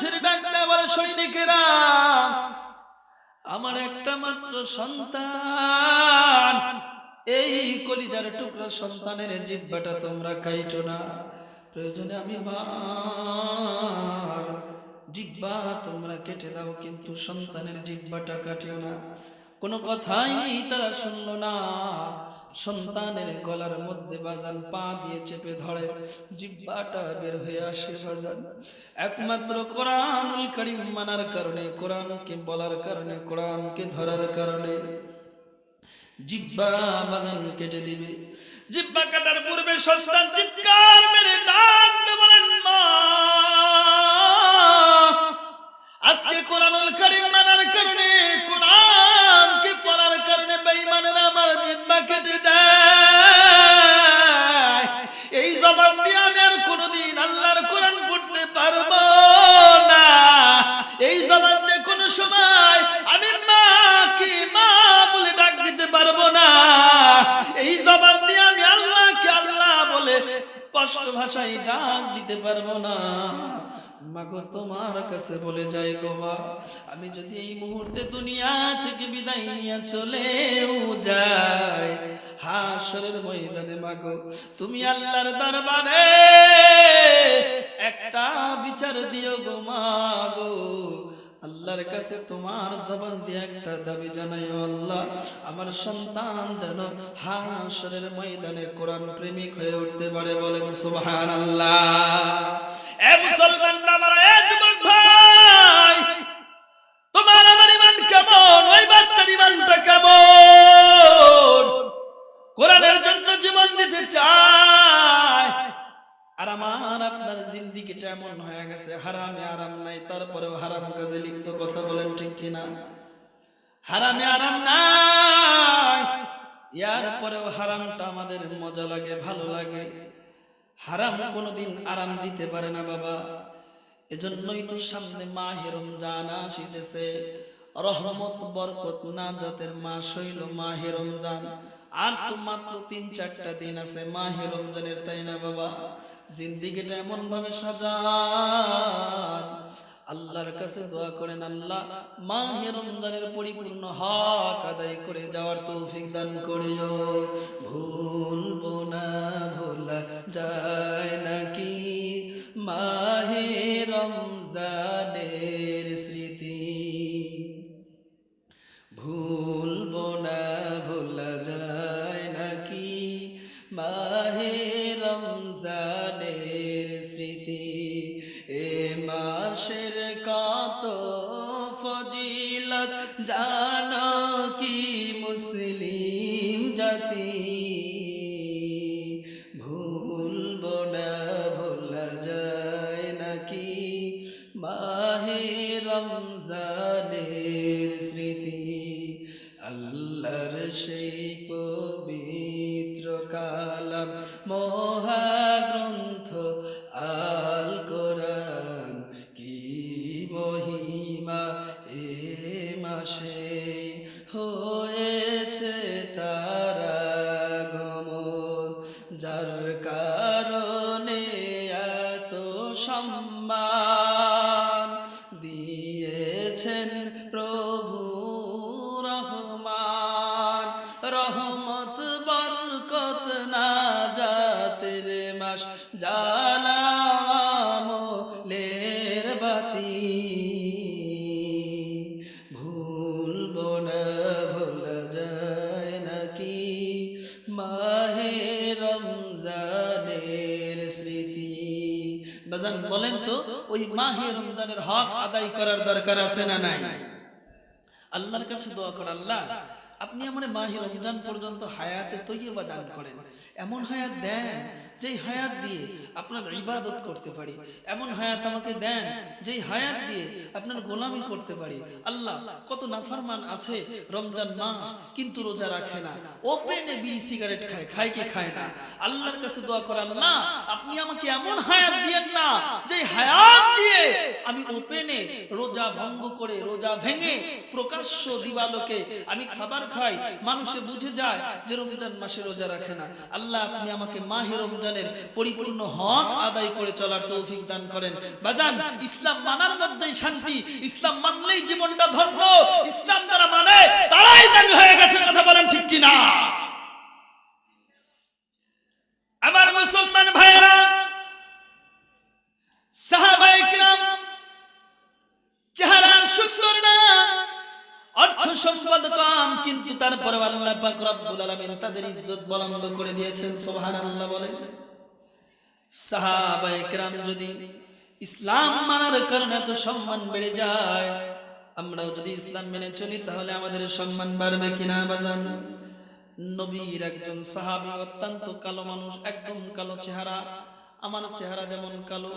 ছেড়ে ডাকতে বলে, সৈনিকেরা, আমার একটা মাত্র সন্তান। এই কলিজার টুকরা সন্তানের জিব্বাটা তোমরা কাইটো না। প্রয়োজনে আমি মার জিব্বা তোমরা কেটে দাও, কিন্তু সন্তানের জিব্বাটা কাটিও না। কোনো কথাই তারা শুনলো না। সন্তানের গলার মধ্যে বাজান, পা দিয়ে চেপে ধরে, জিব্বাটা বের হয়ে আসে বাজান। একমাত্র কোরআনুল করিম মানার কারণে, কোরআনকে বলার কারণে, কোরআনকে ধরার কারণে। জিব্বা বাজান কেটে দিবে। জিব্বা কাটার পূর্বে সন্তান চিৎকার মেরে ডাক বলেন স্পষ্ট ভাষায় ডাক দিতে পারব না। মাগো, তোমার কাছে বলে যাই গো মা, আমি যদি এই মুহূর্তে দুনিয়া থেকে বিদায় নিয়ে চলেও যাই, হাসরের ময়দানে মাগো, তুমি আল্লাহর দরবারে একটা বিচার দিও গো মাগো। আল্লাহর কাছে তোমার জবান দিয়ে একটা দাবি জানাই আল্লাহ, আমার সন্তান যেন হাসরের ময়দানে কোরআন প্রেমিক হয়ে উঠতে পারে, বলেন সুবহান আল্লাহ এ মুসলমান যুবক ভাই! জিন্দিগিটা এমন হয়ে গেছে, হারামে আরাম নাই, তারপরেও হারাম কাজে লিপ্ত, কথা বলেন ঠিক কিনা? হারামে আরাম নাই ইয়ার পরেও হারামটা আমাদের মজা লাগে, ভালো লাগে। হারাম কোনোদিন আরাম দিতে পারে না বাবা। এজন্যই তো সামনে মা হেরম রমজান আসিতেছে, রহমত, বরকত নাজাতের মাস হইল মাহে রমজান। আর তো মাত্র তিন, চারটা দিন আছে। মাহে রমজানের, তাই না বাবা? জিন্দিগিটা এমন ভাবে সাজান। আল্লাহর কাছে দোয়া করেন, আল্লাহ মাহে রমজানের পরিপূর্ণ হক আদায় করে যাওয়ার তৌফিক দান করিও। ভুলবো না, ভোলা যায় নাকি? মাহে রমজানের ফজিলত জানো কি মুসলিম জাতি? ভুলবো না, ভোলা যায় নাকি? মাহে রমজানের স্মৃতি, আল্লাহর সেই পবিত্র কালাম। মহাগ্রন্থ আল হয়েছে তারা গমন, যার কারণে এত সম্মান দিয়েছেন প্রভু রহমান। রহমত, বরকত না জাতের মাস জালামলের বাতি মাহে রমজানের স্মৃতি। বাজান, বলেন তো, ওই মাহে রমজানের হক আদায় করার দরকার আছে না নাই? আল্লাহর কাছে দোয়া কর, আল্লাহ। আপনি আমার মাহে রমজান পর্যন্ত হায়াতে তৈয়বা দান করেন। এমন হায়াত দেন, যেই হায়াত দিয়ে আপনার ইবাদত করতে পারি। এমন হায়াত আমাকে দেন, যেই হায়াত দিয়ে আপনার গোলামি করতে পারি। আল্লাহ, কত নাফরমান আছে রমজান মাস, কিন্তু রোজা রাখে না। ওপেনে বিড়ি সিগারেট খায় খায় কি খায় না? আল্লাহর কাছে দোয়া কর, আল্লাহ, আপনি আমাকে এমন হায়াত দিয়েন না, যেই হায়াত দিয়ে আমি ওপেনে রোজা ভঙ্গ করে, রোজা ভেঙে প্রকাশ্য দিবালোকে আমি খাবার খাই মানুষে বুঝে যায় যে রমজান মাসে রোজা রাখে না। আল্লাহ, আপনি আমাকে মাহে রমজানের পরিপূর্ণ হক আদায় করে চলার তৌফিক দান করেন। বাজান, ইসলাম মানার মধ্যেই শান্তি। ইসলাম মানলেই জীবনটা ধর্ম ইসলাম দ্বারা মানে তারাই দামি হয়ে গেছে, কথা বলেন ঠিক কিনা? সম্পদ কম, কিন্তু তারপরে আল্লাহ পাক রব্বুল আলামিন তাদের ইজ্জত বুলন্দ করে দিয়েছেন, সুবহানাল্লাহ বলেন। সাহাবায়ে কেরাম যদি ইসলাম মানার কারণে এত সম্মান বেড়ে যায়, আমরাও যদি ইসলাম মেনে চলি, তাহলে আমাদের সম্মান বাড়বে কিনা বাজান? নবীর একজন সাহাবী অত্যন্ত কালো মানুষ, একদম কালো চেহারা, আমার চেহারা যেমন কালো